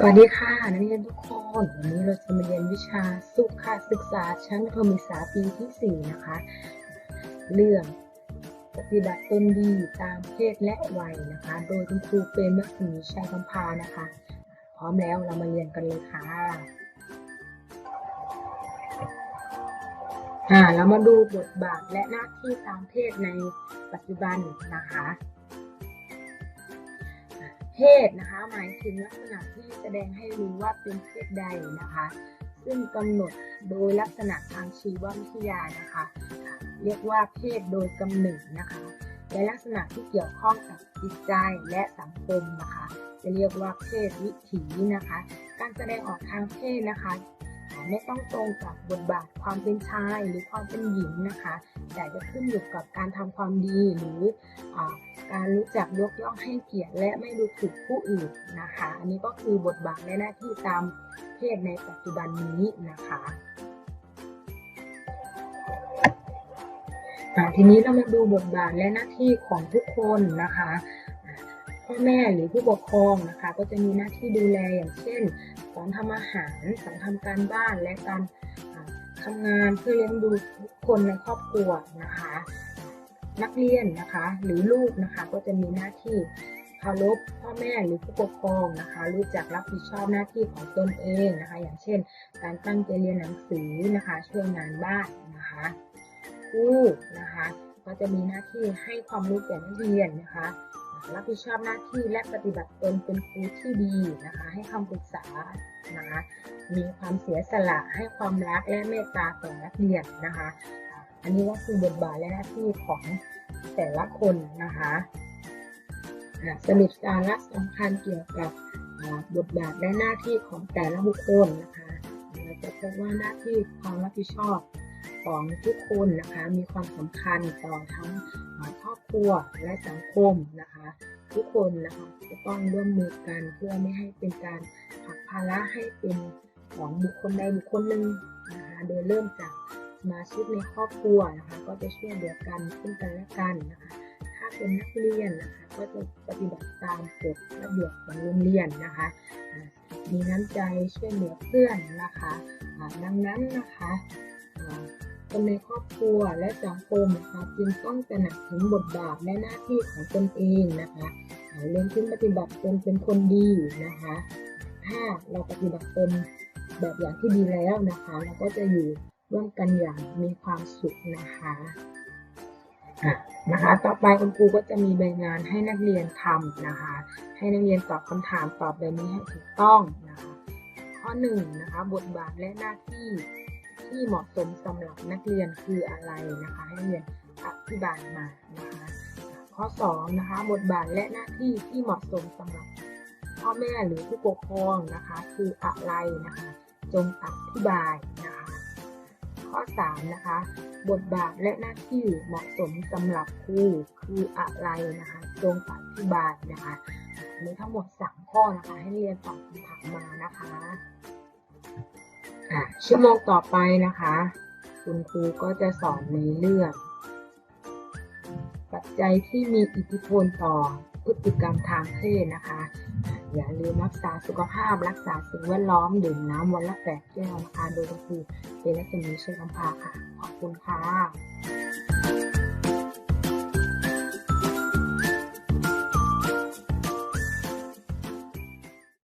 สวัสดีค่ะนักเรียนทุกคน วันนี้เราจะมาเรียนวิชาสุขศึกษาชั้นประถมศึกษาปีที่ 4 นะคะ เรื่องปฏิบัติตนดีตามเพศและวัยนะคะ โดยคุณครูเปรมรัศมีชัยคำพานะคะ พร้อมแล้วเรามาเรียนกันเลยค่ะอ่าเรามาดูบทบาทและหน้าที่ตามเพศในปัจจุบันนะคะ เพศนะคะหมายถึงลักษณะที่ แสดงให้รู้ว่าเป็นเพศใดนะคะ ซึ่งกำหนดโดยลักษณะทางชีววิทยานะคะ เรียกว่าเพศโดยกำเนิดนะคะและลักษณะที่เกี่ยวข้องกับจิตใจและสังคมนะคะ จะเรียกว่าเพศวิถีนะคะ การแสดงออกทางเพศนะคะ ไม่ต้องตรงกับบทบาทความเป็นชายหรือความเป็นหญิงนะคะ แต่จะขึ้นอยู่กับการทำความดีหรืออการรู้จักยกย่องให้เกียรติและไม่ดูถูกผู้อื่นนะคะ อันนี้ก็คือบทบาทและหน้าที่ตามเพศในปัจจุบันนี้นะคะทีนี้เรามาดูบทบาทและหน้าที่ของทุกคนนะคะ พ่อแม่หรือผู้ปกครองนะคะ ก็จะมีหน้าที่ดูแลอย่างเช่น สอนทำอาหาร สอนทำการบ้านและการทำงานเพื่อเลี้ยงดูคนในครอบครัวนะคะ นักเรียนนะคะหรือลูกนะคะก็จะมีหน้าที่เคารพพ่อแม่หรือผู้ปกครองนะคะ รู้จักรับผิดชอบหน้าที่ของตนเองนะคะ อย่างเช่น การตั้งใจเรียนหนังสือนะคะ ช่วยงานบ้านนะคะครูนะคะ ก็จะมีหน้าที่ให้ความรู้แก่นักเรียนนะคะ รับผิดชอบหน้าที่และปฏิบัติตนเป็นครูที่ดีนะคะ ให้คำปรึกษานะคะมีความเสียสละให้ความรักและเมตตาต่อนักเรียนนะคะ อันนี้ก็คือบทบาทและหน้าที่ของแต่ละคนนะคะสรุปสาระสำคัญเกี่ยวกับบทบาทและหน้าที่ของแต่ละบุคคลนะคะเราจะพบว่าหน้าที่ความรับผิดชอบ ของทุกคนนะคะมีความสำคัญต่อทั้งครอบครัวและสังคมนะคะ ทุกคนนะคะจะต้องร่วมมือกันเพื่อไม่ให้เป็นการผลักภาระให้เป็นของบุคคลใดบุคคลหนึ่งนะคะโดยเริ่มจากสมาชิกในครอบครัวนะคะ ก็จะช่วยเหลือกันซึ่งกันและกันนะคะ ถ้าเป็นนักเรียนนะคะก็จะปฏิบัติตามกฎระเบียบของโรงเรียนนะคะมีน้ำใจช่วยเหลือเพื่อนนะคะดังนั้นนะคะ คนในครอบครัวและสังคมนะคะจึงต้องตระหนักถึงบทบาทและหน้าที่ของตนเองนะคะเรียนรู้นปฏิบัติตนเป็นคนดีนะคะ ถ้าเราปฏิบัติตนแบบอย่างที่ดีแล้วนะคะ เราก็จะอยู่ร่วมกันอย่างมีความสุขนะคะะนะคะ ต่อไปคุณครูก็จะมีใบงานให้นักเรียนทำนะคะ ให้นักเรียนตอบคำถามตอบแบบนี้ให้ถูกต้องนะคะ ข้อหนึ่งนะคะบทบาทและหน้าที่ ที่เหมาะสมสำหรับนักเรียนคืออะไรนะคะ ให้เรียนอธิบายมานะคะข้อ2นะคะบทบาทและหน้าที่ที่เหมาะสมสำหรับพ่อแม่หรือผู้ปกครองนะคะ คืออะไรนะคะ จงอธิบายนะคะ ข้อ3นะคะ บทบาทและหน้าที่เหมาะสมสำหรับครูคืออะไรนะคะ จงอธิบายนะคะมีทั้งหมด 3 ข้อนะคะ ให้เรียนตอบคำถามมานะคะ ค่ะ ชั่วโมงต่อไปนะคะ คุณครูก็จะสอนในเรื่อง ปัจจัยที่มีอิทธิพลต่อพฤติกรรมทางเพศนะคะ อย่าลืมรักษาสุขภาพรักษาสิ่งแวดล้อมดื่มน้ำวันละแปดแก้วนะคะโดยคุณครูเจริญมีเชื่อคำพาค่ะ ขอบคุณค่ะ